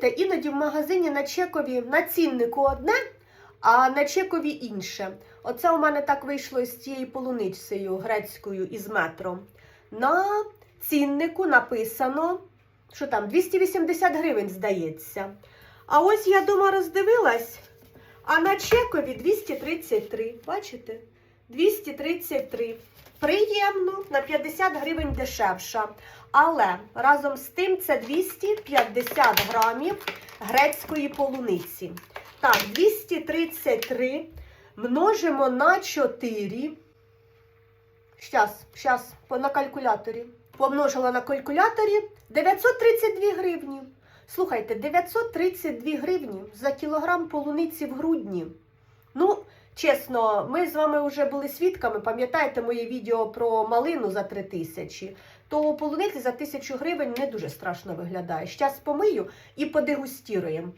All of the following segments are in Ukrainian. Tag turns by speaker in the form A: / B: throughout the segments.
A: знаєте, іноді в магазині на чекові на ціннику одне, а на чекові інше. Оце у мене так вийшло з цією полуницею грецькою із метро. На ціннику написано, що там 280 гривень, здається. А ось я дома роздивилась, а на чекові 233. Бачите? 233. Приємно, на 50 гривень дешевша. Але разом з тим це 250 грамів грецької полуниці. Так, 233 множимо на 4. Щас, щас, на калькуляторі. Помножила на калькуляторі 932 гривні. Слухайте, 932 гривні за кілограм полуниці в грудні. Чесно, ми з вами вже були свідками, пам'ятаєте моє відео про малину за 3 тисячі, то полуниці за 1000 гривень не дуже страшно виглядає. Щас помию і подегустіруємо.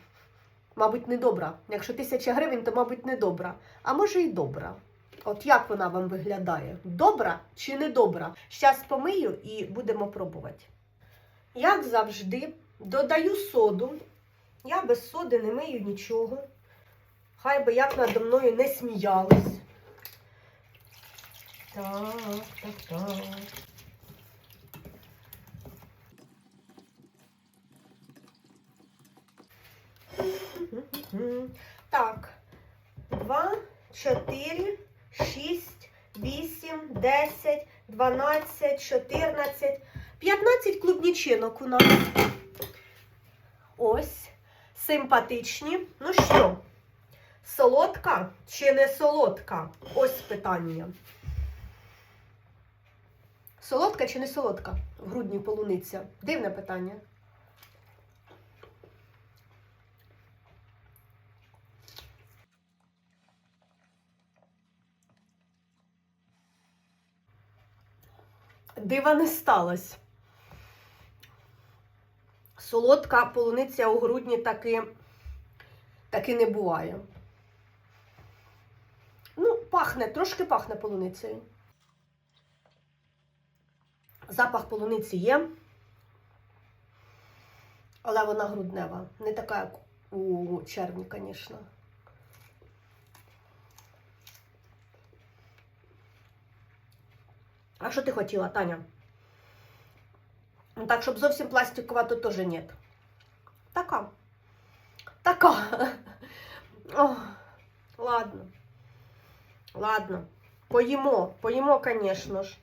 A: Мабуть, не добра. Якщо 1000 гривень, то, мабуть, не добра. А може і добра. От як вона вам виглядає? Добра чи не добра? Щас помию і будемо пробувати. Як завжди, додаю соду. Я без соди не мию нічого. Хай би як надо мною не сміялись. Так, так, так. Так. Два, чотири, шість, вісім, десять, дванадцять, чотирнадцять, п'ятнадцять клубнічинок у нас. Ось. Симпатичні. Ну що, солодка чи не солодка? Ось питання. Солодка чи не солодка в грудні полуниця? Дивне питання. Дива не сталося. Солодка полуниця у грудні таки, таки не буває. Ну, пахне, трошки пахне полуницею. Запах полуниці є, але вона груднева. Не така, як у червні, звісно. А що ти хотіла, Таня? Ну, так, щоб зовсім пластикова, то теж ні. Така. Така. О, ладно. Ладно. Поїмо, поїмо, звісно ж.